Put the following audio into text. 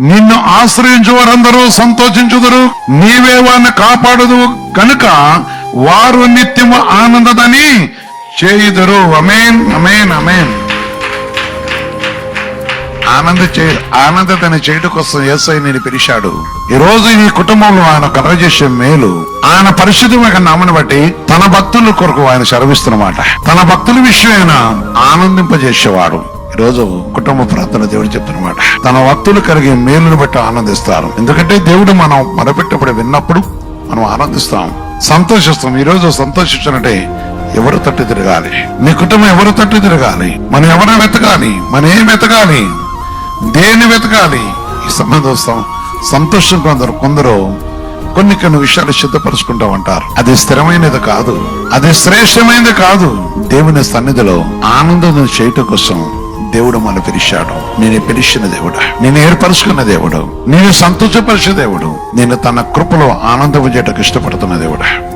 నిన్ను ఆశ్రయించు వారందరూ సంతోషించుదురు. నీవే వారిని కాపాడుదు కనుక వారు నిత్యము ఆనందదని చేయుదురు. అమేన్ అమేన్ అమేన్. ఆనంద చే ఆనందతని చేయడం కోసం ఏసై నేను పిలిచాడు. ఈ రోజు ఈ కుటుంబంలో ఆయన కలగజేసే మేలు. ఆయన పరిశుద్ధమైన నామని బట్టి తన భక్తుల కొరకు ఆయన శరవిస్తున్నమాట తన భక్తుల విషయమైన ఆనందింపజేసేవాడు. రోజు కుటుంబ ప్రార్థన దేవుడు చెప్తున్నమాట. తన భక్తులు కలిగే మేలును బట్టి ఆనందిస్తారు. ఎందుకంటే దేవుడు మనం మొదపెట్టప్పుడు విన్నప్పుడు మనం ఆనందిస్తాం. సంతోషిస్తాం. ఈ రోజు సంతోషించాలంటే ఎవరు తట్టు తిరగాలి? నీ కుటుంబం ఎవరు తట్టు తిరగాలి? మనం ఎవరిని వెతకాలి? మనం ఏం వెతకాలి? దేన్ని వెతకాలి? ఈ సంబంధం సం- సంతోషం కొందరు కొందరు కొన్ని కొన్ని విషయాలు సిద్ధపరుచుకుంటా ఉంటారు. అది స్థిరమైనది కాదు. అది శ్రేష్టమైనది కాదు. దేవుని సన్నిధిలో ఆనందం చేయటం కోసం దేవుడు మనం పిలిచాడు. నేను పిలిచిన దేవుడు. నేను ఏర్పరచుకున్న దేవుడు. నేను సంతోషపరిచే దేవుడు. నేను తన కృపలో ఆనందం చేయటకు ఇష్టపడుతున్న దేవుడు.